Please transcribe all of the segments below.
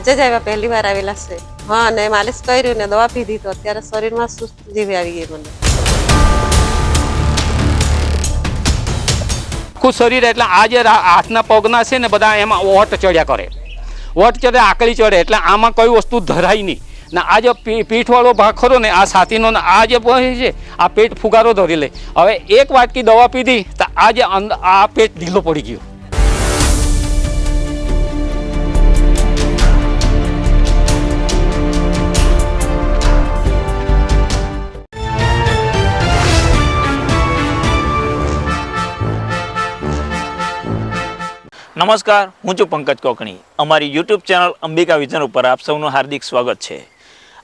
આજે જ આવ્યા પહેલી વાર આવેલા છે. હા, અને માલિશ કર્યું ને દવા પીધી તો અત્યારે શરીરમાં સુસ્ત જેવી આવી ગઈ મને. આખું શરીર એટલે આ જે હાથના પગના છે ને બધા એમાં ઓટ ચડ્યા કરે. ઓટ ચડે, આકળી ચડે, એટલે આમાં કોઈ વસ્તુ ધરાય નહીં. ને આ જે પીઠવાળો ભાગ ખરો ને, આ છાતીનો ને, આ જે છે, આ પેટ ફુગારો ધરી લે. હવે એક વાટકી દવા પીધી, તો આ જે આ પેટ ઢીલો પડી ગયો. નમસ્કાર, હું છું પંકજ કોકણી. અમારી યુટ્યુબ ચેનલ અંબિકા વિઝન ઉપર આપ સૌનું હાર્દિક સ્વાગત છે.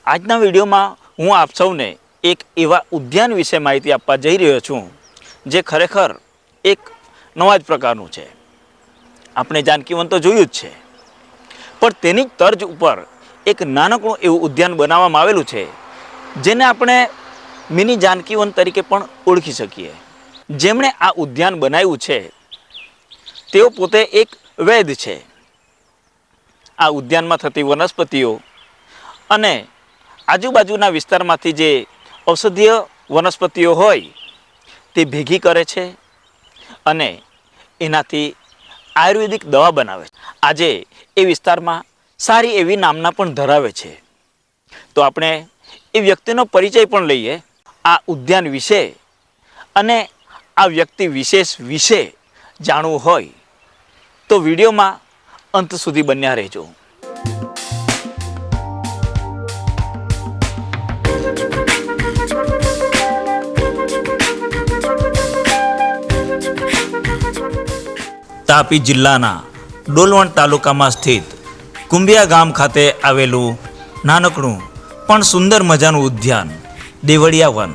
આજના વિડીયોમાં હું આપ સૌને એક એવા ઉદ્યાન વિશે માહિતી આપવા જઈ રહ્યો છું, જે ખરેખર એક નવા જ પ્રકારનું છે. આપણે જાનકીવન તો જોયું જ છે. પણ તેની તર્જ ઉપર એક નાનકડું એવું ઉદ્યાન બનાવવામાં આવેલું છે, જેને આપણે મિની જાનકીવન તરીકે પણ ઓળખી શકીએ. જેમણે આ ઉદ્યાન બનાવ્યું છે તેઓ પોતે એક વૈદ છે. આ ઉદ્યાનમાં થતી વનસ્પતિઓ અને આજુબાજુના વિસ્તારમાંથી જે ઔષધીય વનસ્પતિઓ હોય, તે ભેગી કરે છે અને એનાથી આયુર્વેદિક દવા બનાવે છે. આજે એ વિસ્તારમાં સારી એવી નામના પણ ધરાવે છે. તો આપણે એ વ્યક્તિનો પરિચય પણ લઈએ. આ ઉદ્યાન વિશે અને આ વ્યક્તિ વિશેષ વિશે જાણવું હોય તો વિડીયોમાં અંત સુધી બન્યા રહેજો. તાપી જિલ્લાના ડોલવણ તાલુકામાં સ્થિત કુંભિયા ગામ ખાતે આવેલું નાનકડું પણ સુંદર મજાનું ઉદ્યાન દેવળિયા વન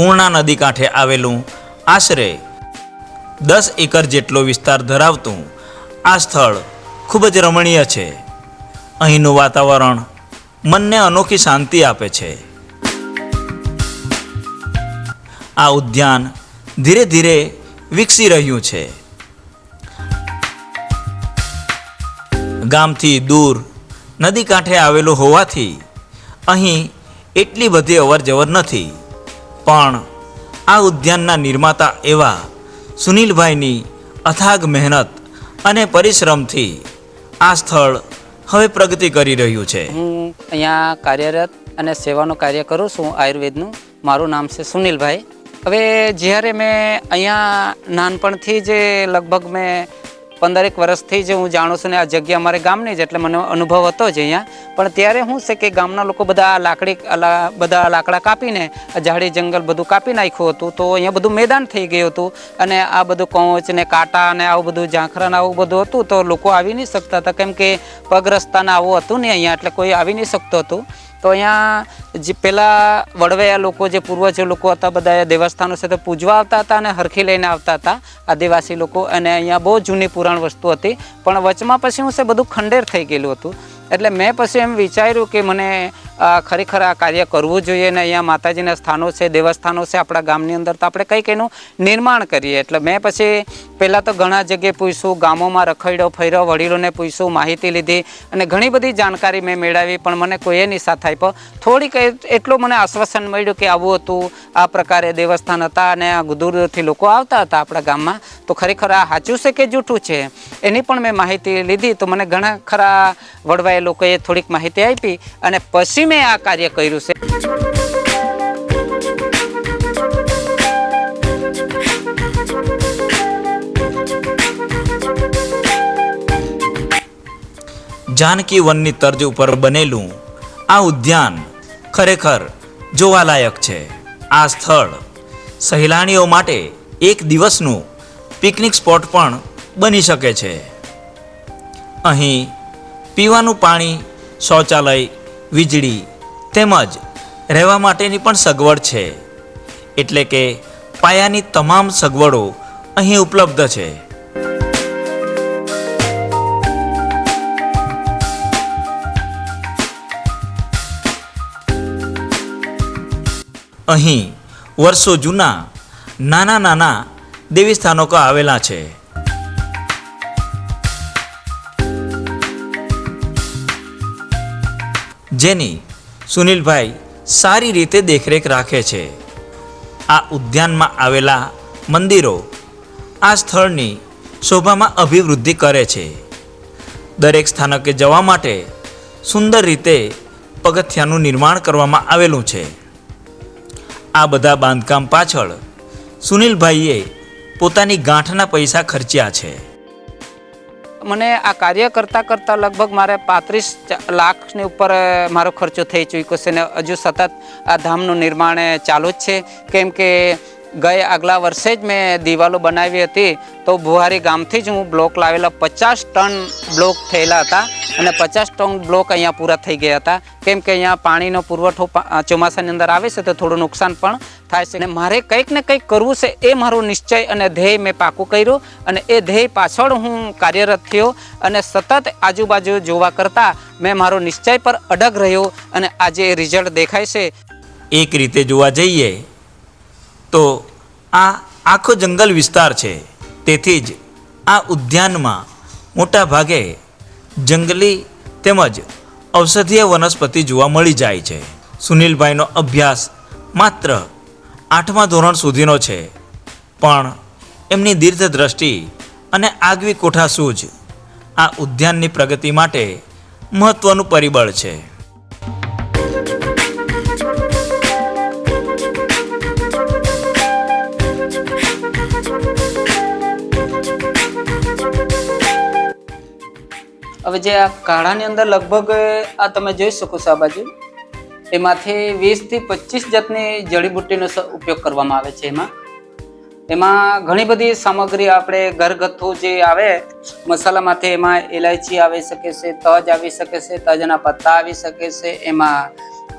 પૂર્ણા નદી કાંઠે આવેલું આશરે દસ એકર જેટલો વિસ્તાર ધરાવતું આ સ્થળ ખૂબ જ રમણીય છે. અહીંનું વાતાવરણ મનને અનોખી શાંતિ આપે છે. આ ઉદ્યાન ધીરે ધીરે વિકસી રહ્યું છે. ગામથી દૂર નદી કાંઠે આવેલું હોવાથી અહીં એટલી બધી અવરજવર નથી. પણ આ ઉદ્યાનના નિર્માતા એવા સુનિલભાઈની અથાગ મહેનત અને પરિશ્રમથી આ સ્થળ હવે પ્રગતિ કરી રહ્યું છે. હું અહીંયા કાર્યરત અને સેવાનું કાર્ય કરું છું આયુર્વેદનું. મારું નામ છે સુનિલભાઈ. હવે જ્યારે મેં અહીંયા નાનપણથી જ લગભગ મેં પંદરેક વર્ષથી જ હું જાણું છું ને આ જગ્યા અમારે ગામની જ એટલે મને અનુભવ હતો જ અહીંયા. પણ ત્યારે શું છે કે ગામના લોકો બધા લાકડી બધા લાકડા કાપીને ઝાડી, જંગલ બધું કાપી નાખ્યું હતું. તો અહીંયા બધું મેદાન થઈ ગયું હતું. અને આ બધું કોંચ ને કાંટા ને આવું બધું, ઝાંખરા ને આવું બધું હતું તો લોકો આવી નહીં શકતા હતા. કેમ કે પગ રસ્તાને આવું હતું ને અહીંયા, એટલે કોઈ આવી નહીં શકતું હતું. તો અહીંયા જે પહેલાં વડવૈયા લોકો, જે પૂર્વજો લોકો હતા, બધા દેવસ્થાનો તો પૂજવા આવતા હતા અને હરખી લઈને આવતા હતા આદિવાસી લોકો. અને અહીંયા બહુ જૂની પુરાણ વસ્તુ હતી. પણ વચમાં પછી હું છે બધું ખંડેર થઈ ગયેલું હતું. એટલે મેં પછી એમ વિચાર્યું કે મને ખરેખર આ કાર્ય કરવું જોઈએ ને અહીંયા માતાજીના સ્થાનો છે, દેવસ્થાનો છે, આપણા ગામની અંદર તો આપણે કંઈક એનું નિર્માણ કરીએ. એટલે મેં પછી પહેલાં તો ઘણા જગ્યાએ પૂછ્યું, ગામોમાં રખડ્યો, ફર્યો, વડીલોને પૂછ્યું, માહિતી લીધી અને ઘણી બધી જાણકારી મેં મેળવી, પણ મને કોઈએ સાથ આપ્યો. થોડીક એટલું મને આશ્વાસન મળ્યું કે આવું હતું, આ પ્રકારે દેવસ્થાન હતા અને દૂર દૂરથી લોકો આવતા હતા આપણા ગામમાં. તો ખરેખર આ સાચું છે કે જૂઠું છે? એની પણ મેં માહિતી લીધી. તો મને ઘણા ખરા વડવાએ લોકોએ થોડીક માહિતી આપી અને પછી મેં આ કાર્ય કર્યું છે? જાનકી વનની તર્જ ઉપર બનેલું આ ઉદ્યાન ખરેખર જોવાલાયક છે. આ સ્થળ સહેલાણીઓ માટે એક દિવસનું પિકનિક સ્પોટ પણ બની શકે છે. અહીં પીવાનું પાણી શૌચાલય વીજળી તેમજ રહેવા માટેની પણ સગવડ છે. એટલે કે પાયાની તમામ સગવડો અહીં ઉપલબ્ધ છે. અહીં વર્ષો જૂના નાના નાના દેવી સ્થાનકો આવેલા છે. જેની સુનિલભાઈ સારી રીતે દેખરેખ રાખે છે. આ ઉદ્યાનમાં આવેલા મંદિરો આ સ્થળની શોભામાં અભિવૃદ્ધિ કરે છે. દરેક સ્થાનકે જવા માટે સુંદર રીતે પગથિયાનું નિર્માણ કરવામાં આવેલું છે. આ બધા બાંધકામ પાછળ સુનિલભાઈએ પોતાની ગાંઠના પૈસા ખર્ચ્યા છે. મને આ કાર્ય કરતાં કરતાં લગભગ મારે પાંત્રીસ લાખની ઉપર મારો ખર્ચો થઈ ચૂક્યો છે ને હજુ સતત આ ધામનું નિર્માણ ચાલુ જ છે. કેમ કે ગયે આગલા વર્ષે જ મેં દિવાલો બનાવી હતી. તો બુહારી ગામથી જ હું બ્લોક લાવેલા પચાસ ટન બ્લોક થયેલા હતા અને પચાસ ટન બ્લોક અહીંયા પૂરા થઈ ગયા હતા. કેમ કે અહીંયા પાણીનો પુરવઠો ચોમાસાની અંદર આવે છે તો થોડું નુકસાન પણ થાય છે. અને મારે કંઈક ને કંઈક કરવું છે એ મારો નિશ્ચય અને ધ્યેય મેં પાકું કર્યું અને એ ધ્યેય પાછળ હું કાર્યરત થયો અને સતત આજુબાજુ જોવા કરતાં મેં મારો નિશ્ચય પર અડગ રહ્યો અને આજે રિઝલ્ટ દેખાય છે. એક રીતે જોવા જઈએ તો આ આખો જંગલ વિસ્તાર છે. તેથી જ આ ઉદ્યાનમાં મોટા ભાગે જંગલી તેમજ ઔષધીય વનસ્પતિ જોવા મળી જાય છે. સુનિલભાઈનો અભ્યાસ માત્ર આઠમા ધોરણ સુધીનો છે. પણ એમની દીર્ઘ દ્રષ્ટિ અને આગવી કોઠા સૂઝ આ ઉદ્યાનની પ્રગતિ માટે મહત્ત્વનું પરિબળ છે. હવે જે આ કાઢાની અંદર લગભગ, આ તમે જોઈ શકો છો આ બાજુ, એમાંથી વીસથી પચીસ જાતની જડીબુટ્ટીનો ઉપયોગ કરવામાં આવે છે એમાં. એમાં ઘણી બધી સામગ્રી આપણે ઘરગથ્થુ જે આવે, મસાલામાંથી એમાં ઇલાયચી આવી શકે છે, તજ આવી શકે છે, તજના પત્તા આવી શકે છે, એમાં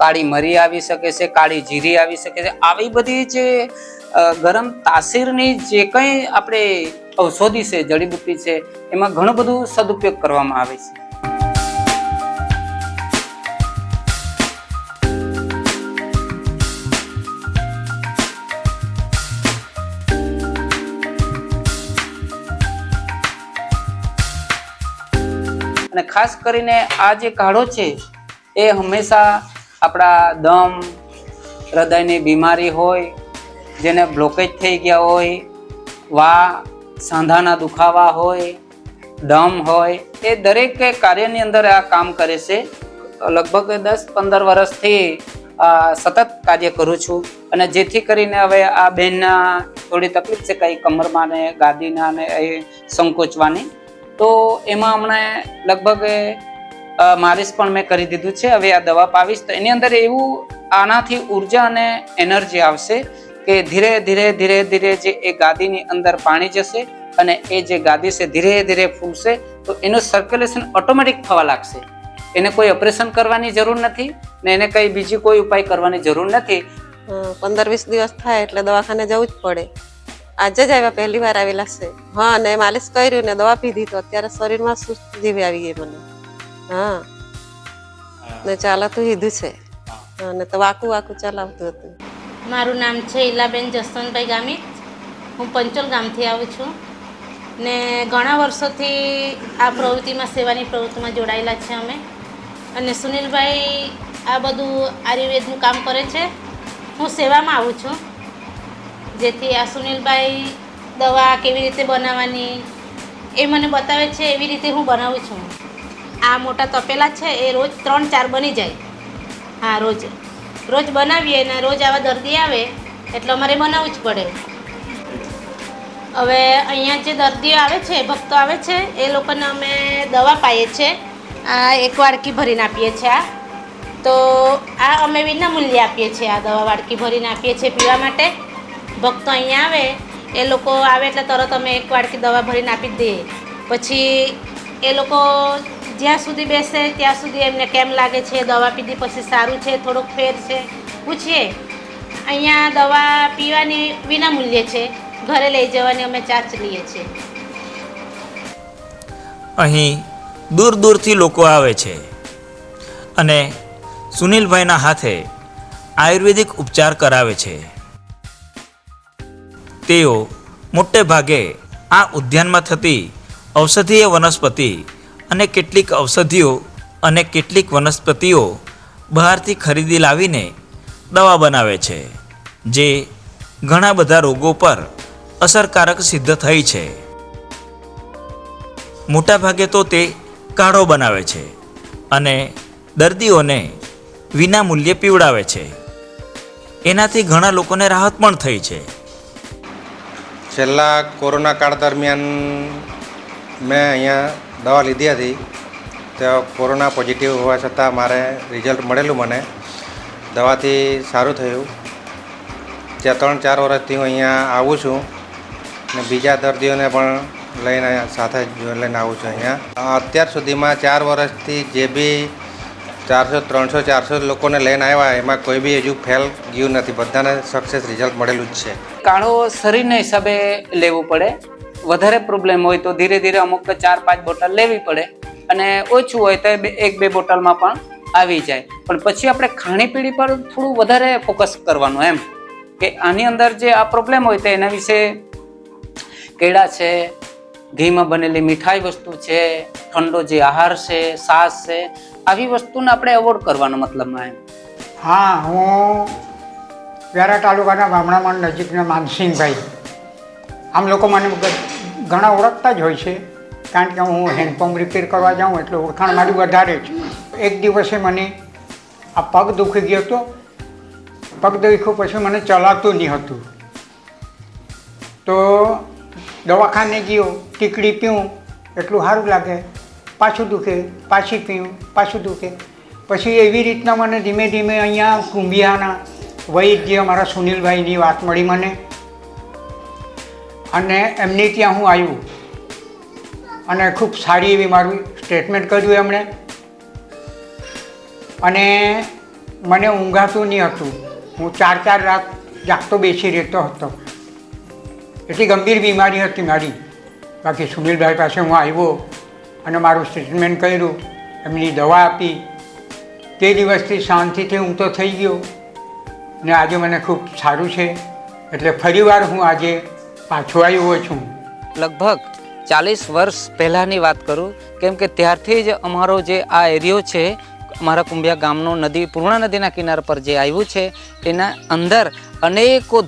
કાળી મરી આવી શકે છે, કાળી જીરી આવી શકે છે. આવી બધી જે ગરમ તાસીરની જે કંઈ આપણે ઔષધિ છે, જડીબુટ્ટી છે, એમાં ઘણું બધું સદુપયોગ કરવામાં આવે છે. અને ખાસ કરીને આ જે કાઢો છે, એ હંમેશા આપણા દમ, હૃદયની બીમારી હોય, જેને બ્લોકેજ થઈ ગયા હોય, વા, સાંધાના દુખાવા હોય, દમ હોય, એ દરેક કાર્યની અંદર આ કામ કરે છે. લગભગ દસ પંદર વર્ષથી સતત કાર્ય કરું છું અને જેથી કરીને હવે આ બેનના થોડી તકલીફ છે કંઈ કમરમાં ને ગાદીના ને એ સંકોચવાની. તો એમાં હમણાં લગભગ માલિશ પણ મેં કરી દીધું છે. હવે આ દવા પાવીશ તો એની અંદર એવું આનાથી ઊર્જા અને એનર્જી આવશે કે ધીરે ધીરે ધીરે ધીરે જે એ ગાદીની અંદર પાણી જશે અને એ જે ગાદી છે ધીરે ધીરે ફૂલશે તો એનું સર્ક્યુલેશન ઓટોમેટિક થવા લાગશે. એને કોઈ ઓપરેશન કરવાની જરૂર નથી ને એને કંઈ બીજી કોઈ ઉપાય કરવાની જરૂર નથી. પંદર વીસ દિવસ થાય એટલે દવાખાને જવું જ પડે. આજે જ આવ્યા, પહેલી વાર આવેલા છે. હા ને માલિશ કર્યું ને દવા પીધી તો અત્યારે શરીરમાં સુસ્ત જેવી આવી ગઈ મને. હા. ને ચાલતું હીધું છે. હા ને તો વાકું વાકું ચલાવતું હતું. મારું નામ છે ઈલાબેન જસવંતભાઈ ગામિત. હું પંચોલ ગામથી આવું છું. ને ઘણા વર્ષોથી આ પ્રવૃત્તિમાં સેવાની પ્રવૃત્તિમાં જોડાયેલા છે અમે. અને સુનિલભાઈ આ બધું આયુર્વેદનું કામ કરે છે. હું સેવામાં આવું છું. જેથી આ સુનિલભાઈ દવા કેવી રીતે બનાવવાની એ મને બતાવે છે એવી રીતે હું બનાવું છું. આ મોટા તપેલા છે, એ રોજ ત્રણ ચાર બની જાય. હા, રોજ. રોજ બનાવીએ ને રોજ આવા દર્દી આવે, એટલે અમારે બનાવવું જ પડે. હવે અહીંયા જે દર્દીઓ આવે છે, ભક્તો આવે છે, એ લોકોને અમે દવા પાઈએ છીએ આ એક વાડકી ભરીને આપીએ છીએ આ. તો આ અમે વિના મૂલ્યે આપીએ છીએ આ દવા વાડકી ભરીને આપીએ છીએ પીવા માટે. ભક્તો અહીંયા આવે, એ લોકો આવે એટલે તરત અમે એક વાડકી દવા ભરીને આપી દઈએ. પછી એ લોકો જ્યાં સુધી બેસે, ત્યાં સુધી એમને કેમ લાગે છે, દવા પીધી પછી સારું છે, થોડોક ફેર છે? પૂછીએ. અહીંયા દવા પીવાની વિના મૂલ્યે છે. ઘરે લઈ જવાની અમે ચાર્જ લઈએ છીએ. અહીં દૂર દૂરથી લોકો આવે છે. અને સુનિલભાઈના હાથે આયુર્વેદિક ઉપચાર કરાવે છે. તેઓ મોટે ભાગે આ ઉદ્યાનમાં થતી ઔષધીય વનસ્પતિ અને કેટલીક ઔષધિઓ અને કેટલીક વનસ્પતિઓ બહારથી ખરીદી લાવીને દવા બનાવે છે, જે ઘણા બધા રોગો પર અસરકારક સિદ્ધ થઈ છે. મોટાભાગે તો તે કાઢો બનાવે છે અને દર્દીઓને વિના મૂલ્યે પીવડાવે છે. એનાથી ઘણા લોકોને રાહત પણ થઈ છે. છેલ્લા કોરોના કાળ દરમિયાન મેં અહીંયા દવા લીધી હતી. તો કોરોના પોઝિટિવ હોવા છતાં મારે રિઝલ્ટ મળેલું મને. દવાથી સારું થયું. જ્યાં ત્રણ ચાર વર્ષથી હું અહીંયા આવું છું ને બીજા દર્દીઓને પણ લઈને સાથે લઈને આવું છું અહીંયા. અત્યાર સુધીમાં ચાર વર્ષથી જે બી ચારસો, ત્રણસો, ચારસો લોકોને લઈને આવ્યા, એમાં કોઈ બી હજુ ફેલ ગયું નથી. બધાને સક્સેસ રિઝલ્ટ મળેલું જ છે. કાળો શરીરના હિસાબે લેવું પડે. વધારે પ્રોબ્લેમ હોય તો ધીરે ધીરે અમુક ચાર, પાંચ બોટલ લેવી પડે અને ઓછું હોય તો એક, બે બોટલમાં પણ આવી જાય. પણ પછી આપણે ખાણીપીણી પર થોડું વધારે ફોકસ કરવાનું એમ. કે આની અંદર જે આ પ્રોબ્લેમ હોય તો એના વિશે કેળા છે, ઘીમાં બનેલી મીઠાઈ વસ્તુ છે, ઠંડો જે આહાર છે સાસ છે, આવી વસ્તુને આપણે અવોઇડ કરવાનો મતલબમાં એમ. હા, હું વ્યારા તાલુકાના ગામડામાં નજીકના માનસિંહભાઈ. આમ લોકો મને ઘણા ઓળખતા જ હોય છે. કારણ કે હું હેન્ડપંપ રિપેર કરવા જાઉં એટલે ઓળખાણ મારી વધારે જ. એક દિવસે મને આ પગ દુખી ગયો હતો. પગ દુખ્યો પછી મને ચલાતું નહીં હતું. તો દવાખાને ગયો, ટીકડી પીવું, એટલું સારું લાગે. પાછું દુખે, પાછી પીવું, પાછું દુખે. પછી એવી રીતના મને ધીમે ધીમે અહીંયા કુંભિયાના વૈદ્ય મારા સુનિલભાઈની વાત મળી મને. અને એમની ત્યાં હું આવ્યું. અને ખૂબ સારી એવી મારું સ્ટેટમેન્ટ કર્યું એમણે. અને મને ઊંઘાતું નહીં હતું. હું ચાર ચાર રાત જાગતો બેસી રહેતો હતો. એટલી ગંભીર બીમારી હતી મારી. બાકી સુનિલભાઈ પાસે હું આવ્યો અને મારું ટ્રીટમેન્ટ કર્યું, એમની દવા આપી. તે દિવસથી શાંતિથી હું થઈ ગયો. ને આજે મને ખૂબ સારું છે. એટલે ફરીવાર હું આજે પાછો આવ્યો છું. લગભગ ચાલીસ વર્ષ પહેલાંની વાત કરું, કેમ કે ત્યારથી જ અમારો જે આ એરિયો છે, અમારા કુંભિયા ગામનો નદી, પૂર્ણા નદીના કિનારા પર જે આવ્યું છે, એના અંદર અનેકો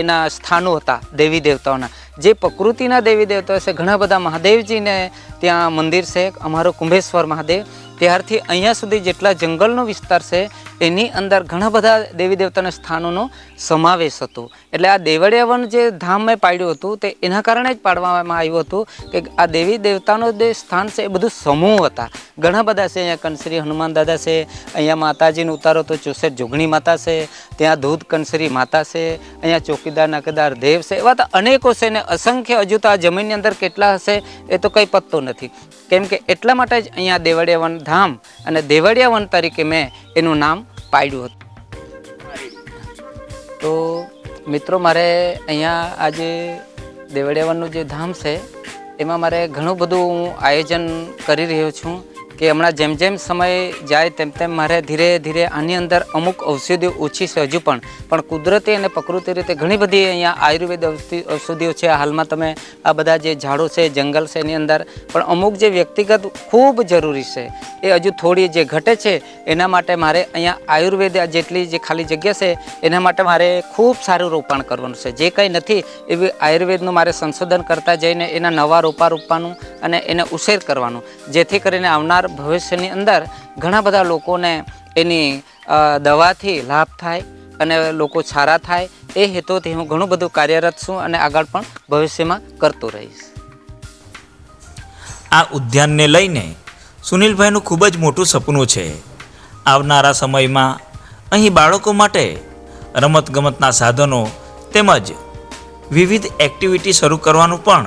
એના સ્થાનો હતા દેવી દેવતાઓના. જે પ્રકૃતિના દેવી દેવતાઓ છે ઘણા બધા મહાદેવજીને ત્યાં મંદિર છે, અમારો કુંભેશ્વર મહાદેવ. ત્યારથી અહીંયા સુધી જેટલા જંગલનો વિસ્તાર છે, એની અંદર ઘણા બધા દેવી દેવતાના સ્થાનોનો સમાવેશ હતો. એટલે આ દેવળિયા વન જે ધામ મેં પાડ્યું હતું, તે એના કારણે જ પાડવામાં આવ્યું હતું કે આ દેવી દેવતાનો જે સ્થાન છે એ બધું સમૂહ હતા. ઘણા બધા છે, અહીંયા કંસરી હનુમાન દાદા છે, અહીંયા માતાજીનો ઉતારો તો ચોસઠ જોગણી માતા છે, ત્યાં ધૂધ કંસરી માતા છે, અહીંયા ચોકીદાર, નાકેદાર દેવ છે, એવા તો અનેકો છે ને અસંખ્ય હજુ તો આ જમીનની અંદર કેટલા હશે એ તો કંઈ પત્તો નથી. કેમ કે એટલા માટે જ અહીંયા દેવળિયા વન ધામ અને દેવળિયા વન તરીકે મેં એનું નામ પાડ્યું હતું. તો મિત્રો, મારે અહીંયા આજે દેવળિયાવનનું જે ધામ છે, એમાં મારે ઘણું બધું હું આયોજન કરી રહ્યો છું. કે હમણાં જેમ જેમ સમય જાય તેમ તેમ મારે ધીરે ધીરે આની અંદર અમુક ઔષધિઓ ઓછી છે હજુ પણ. પણ કુદરતી અને પ્રકૃતિ રીતે ઘણી બધી અહીંયા આયુર્વેદ ઔષધિઓ છે. હાલમાં તમે આ બધા જે ઝાડો છે, જંગલ છે એની અંદર, પણ અમુક જે વ્યક્તિગત ખૂબ જરૂરી છે, એ હજુ થોડી જે ઘટે છે, એના માટે મારે અહીંયા આયુર્વેદ જેટલી જે ખાલી જગ્યા છે, એના માટે મારે ખૂબ સારું રોપાણ કરવાનું છે. જે કંઈ નથી, એવી આયુર્વેદનું મારે સંશોધન કરતા જઈને એના નવા રોપા રોપવાનું અને એને ઉછેર કરવાનું. જેથી કરીને આવનાર ભવિષ્યની અંદર ઘણા બધા લોકોને એની દવાથી લાભ થાય અને લોકો સારા થાય એ હેતુથી હું ઘણું બધું કાર્યરત છું અને આગળ પણ ભવિષ્યમાં કરતો રહીશ. આ ઉદ્યાનને લઈને સુનિલભાઈનું ખૂબ જ મોટું સપનું છે. આવનારા સમયમાં અહીં બાળકો માટે રમતગમતના સાધનો તેમજ વિવિધ એક્ટિવિટી શરૂ કરવાનું પણ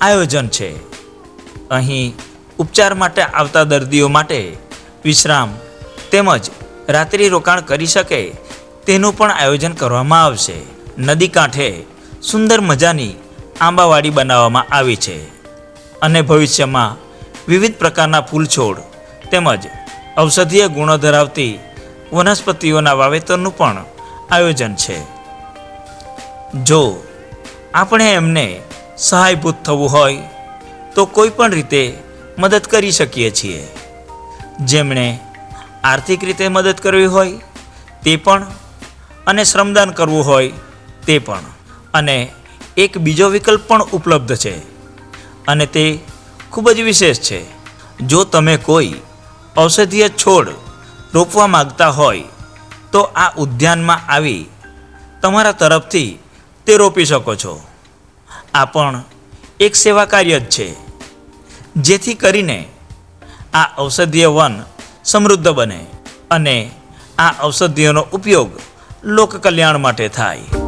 આયોજન છે. અહીં ઉપચાર માટે આવતા દર્દીઓ માટે વિશ્રામ તેમજ રાત્રિ રોકાણ કરી શકે તેનું પણ આયોજન કરવામાં આવશે. નદી કાંઠે સુંદર મજાની આંબાવાડી બનાવવામાં આવી છે અને ભવિષ્યમાં વિવિધ પ્રકારના ફૂલ છોડ તેમજ ઔષધીય ગુણો ધરાવતી વનસ્પતિઓના વાવેતરનું પણ આયોજન છે. જો આપણે એમને સહાયભૂત થવું હોય તો કોઈ પણ રીતે મદદ કરી શકીએ છીએ. જેમણે આર્થિક રીતે મદદ કરવી હોય, તે પણ, અને શ્રમદાન કરવું હોય, તે પણ. અને એક બીજો વિકલ્પ પણ ઉપલબ્ધ છે. અને તે ખૂબ જ વિશેષ છે. જો તમે કોઈ ઔષધીય છોડ રોપવા માંગતા હોય, તો આ ઉદ્યાનમાં આવી તમારા તરફથી તે રોપી શકો છો. આ પણ એક સેવા કાર્ય જ છે. જેથી કરીને આ ઔષધીય વન સમૃદ્ધ બને અને આ ઔષધિઓનો ઉપયોગ લોક કલ્યાણ માટે થાય.